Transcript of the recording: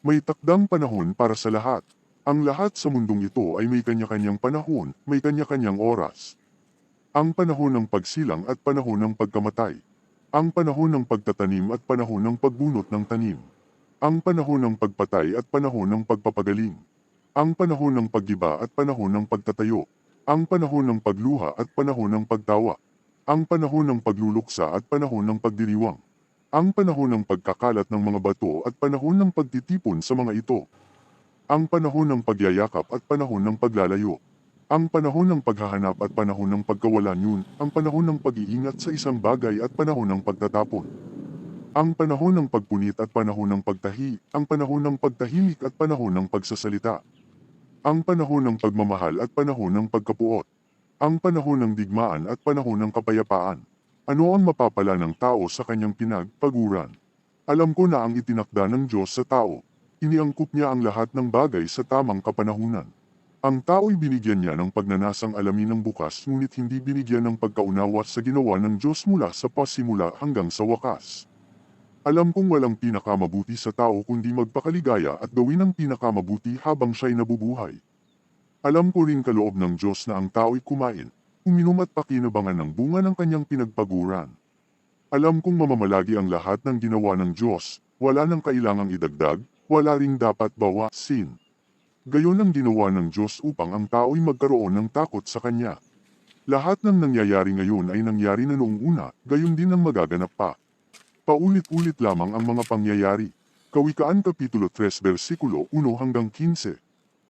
May takdang panahon para sa lahat. Ang lahat sa mundong ito ay may kanya-kanyang panahon, may kanya-kanyang oras. Ang panahon ng pagsilang at panahon ng pagkamatay. Ang panahon ng pagtatanim at panahon ng pagbunot ng tanim. Ang panahon ng pagpatay at panahon ng pagpapagaling. Ang panahon ng paggiba at panahon ng pagtatayo. Ang panahon ng pagluha at panahon ng pagtawa. Ang panahon ng pagluluksa at panahon ng pagdiriwang. Ang panahon ng pagkakalat ng mga bato at panahon ng pagtitipon sa mga ito. Ang panahon ng pagyayakap at panahon ng paglalayo. Ang panahon ng paghahanap at panahon ng pagkawalan yun, ang panahon ng pag-iingat sa isang bagay at panahon ng pagtatapon. Ang panahon ng pagpunit at panahon ng pagtahi, ang panahon ng pagtahimik at panahon ng pagsasalita. Ang panahon ng pagmamahal at panahon ng pagkapuot. Ang panahon ng digmaan at panahon ng kapayapaan. Ano ang mapapala ng tao sa kanyang pinagpaguran? Alam ko na ang itinakda ng Diyos sa tao. Iniangkop niya ang lahat ng bagay sa tamang kapanahunan. Ang tao'y binigyan niya ng pagnanasang alamin ng bukas ngunit hindi binigyan ng pagkaunawa sa ginawa ng Diyos mula sa pasimula hanggang sa wakas. Alam kong walang pinakamabuti sa tao kundi magpakaligaya at gawin ang pinakamabuti habang siya'y nabubuhay. Alam ko rin kaloob ng Diyos na ang tao'y kumain, uminom at pakinabangan ng bunga ng kanyang pinagpaguran. Alam kong mamamalagi ang lahat ng ginawa ng Diyos, wala nang kailangang idagdag, wala ring dapat bawasin. Gayon ang ginawa ng Diyos upang ang tao'y magkaroon ng takot sa Kanya. Lahat ng nangyayari ngayon ay nangyari na noong una, gayon din ang magaganap pa. Paulit-ulit lamang ang mga pangyayari. Kawikaan Kapitulo 3 versikulo 1 hanggang 15.